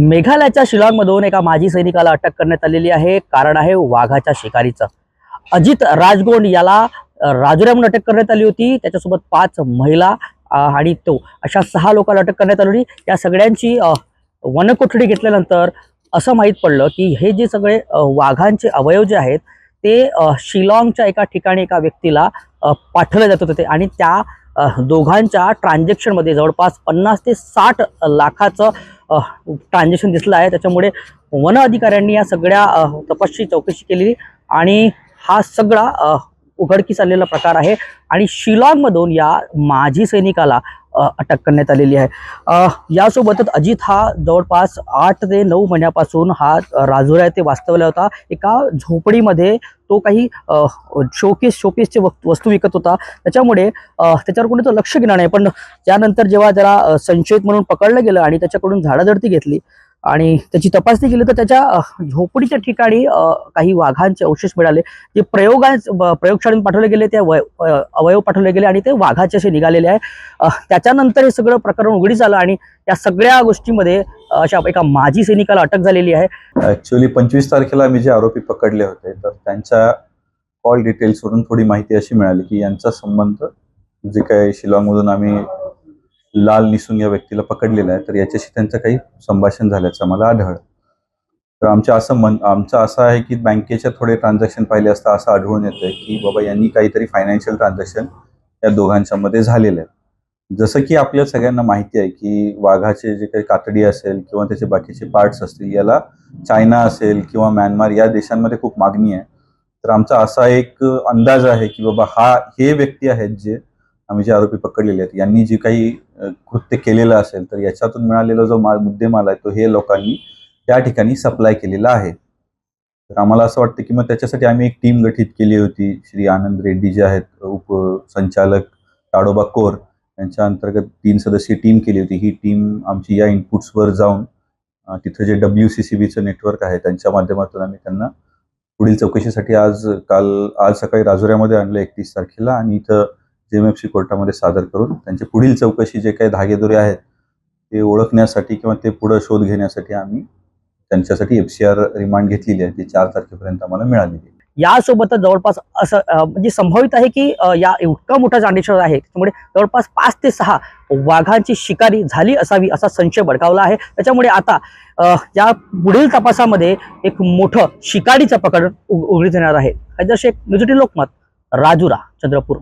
मेघालयाच्या शिलाँगमधून एका माजी सैनिकाला अटक करण्यात आलेली आहे. कारण आहे वाघाच्या शिकारीचं. अजित राजगोंड याला अ, राजुऱ्याहून अटक करण्यात आली होती. त्याच्यासोबत पाच महिला आणि तो अशा सहा लोकांना अटक करण्यात आली होती. या सगळ्यांची वनकोठडी घेतल्यानंतर असं माहीत पडलं की हे जे सगळे वाघांचे अवयव जे आहेत ते शिलाँगच्या एका ठिकाणी एका व्यक्तीला पाठवले जात होते. आणि त्या दोघांच्या ट्रान्झॅक्शनमध्ये जवळपास पन्नास ते साठ लाखाचं ट्रान्झॅक्शन दिसलं आहे. त्याच्यामुळे वन अधिकाऱ्यांनी या सगळ्या तपासची चौकशी केली आणि हा सगळा उघडकीस आलेला प्रकार आहे. आणि शिलाँगमधून या माजी सैनिकाला अटक करण्यात आलेली आहे. यासोबतच अजित हा जवळपास आठ ते नऊ महिन्यापासून हा राजुरा येथे वास्तवला होता. एका झोपडीमध्ये तो काही शोकेस शोकेसचे वस्तू विकत होता. त्याच्यामुळे त्याच्यावर कोणी तो लक्ष घेणार नाही. पण त्यानंतर जेव्हा त्याला संशयित म्हणून पकडलं गेलं आणि त्याच्याकडून झाडाझडती घेतली आणि त्याची तपासणी केली तर त्याच्या झोपडीच्या ठिकाणी काही वाघांचे अवशेष मिळाले. जे प्रयोगा प्रयोगशाळेत पाठवले गेले ते अवयव पाठवले गेले आणि ते वाघाचे असे निघालेले आहे. त्याच्यानंतर हे सगळं प्रकरण उघडीस आलं आणि या सगळ्या गोष्टीमध्ये अशा एका माजी सैनिकाला अटक झालेली आहे. ऍक्च्युली पंचवीस तारखेला आम्ही जे आरोपी पकडले होते तर त्यांच्या कॉल डिटेल्सवरून थोडी माहिती अशी मिळाली की यांचा संबंध जे काही शिलाँगमधून आम्ही लाल निसून या व्यक्तीला पकडलेला आहे तर याच्याशी त्यांचं काही संभाषण झाल्याचं मला आढळ तर आमच्या असं मन आमचं असं आहे की बँकेच्या थोडे ट्रान्झॅक्शन पाहिले असता असं आढळून येतंय की बाबा यांनी काहीतरी फायनान्शियल ट्रान्झॅक्शन या दोघांच्या मध्ये झालेलं आहे. जसं की आपल्या सगळ्यांना माहिती आहे की वाघाचे जे काही कातडी असेल किंवा त्याचे बाकीचे पार्ट्स असतील याला चायना असेल किंवा म्यानमार या देशांमध्ये खूप मागणी आहे. तर आमचा असा एक अंदाज आहे की बाबा हा हे व्यक्ती आहेत जे आम्ही जे आरोपी पकडलेले आहेत यांनी जे काही कृत्य केलेलं असेल तर याच्यातून मिळालेला जो माल मुद्देमाल आहे तो हे लोकांनी त्या ठिकाणी सप्लाय केलेला आहे. तर आम्हाला असं वाटतं की मग त्याच्यासाठी आम्ही एक टीम गठीत केली होती. श्री आनंद रेड्डी जे आहेत उपसंचालक ताडोबा कोर यांच्या अंतर्गत तीन सदस्यीय टीम केली होती. ही टीम आमची या इनपुट्सवर जाऊन तिथं जे डब्ल्यू सी सी बीचं नेटवर्क आहे त्यांच्या माध्यमातून आम्ही त्यांना पुढील चौकशीसाठी आज काल आज सकाळी राजुऱ्यामध्ये आणलं एकतीस तारखेला आणि इथं जेएमएफसी कोर्टामध्ये सादर करून त्यांची पुढील चौकशी जे काही धागेदोरे आहेत ते ओळखण्यासाठी किंवा ते पुढं शोध घेण्यासाठी आम्ही त्यांच्यासाठी एफ सी आर रिमांड घेतलेली आहे ती चार तारखेपर्यंत आम्हाला मिळालेली आहे. यासोबतच जवळपास असं म्हणजे संभावित आहे की या इतका मोठा जांडेश्वर आहे त्यामुळे जवळपास पाच ते सहा वाघांची शिकारी झाली असावी असा संशय भडकावला आहे. त्याच्यामुळे आता या पुढील तपासामध्ये एक मोठं शिकारीचं प्रकरण उघ- येणार आहे. हैदर शेख न्यूज लोकमत राजुरा चंद्रपूर.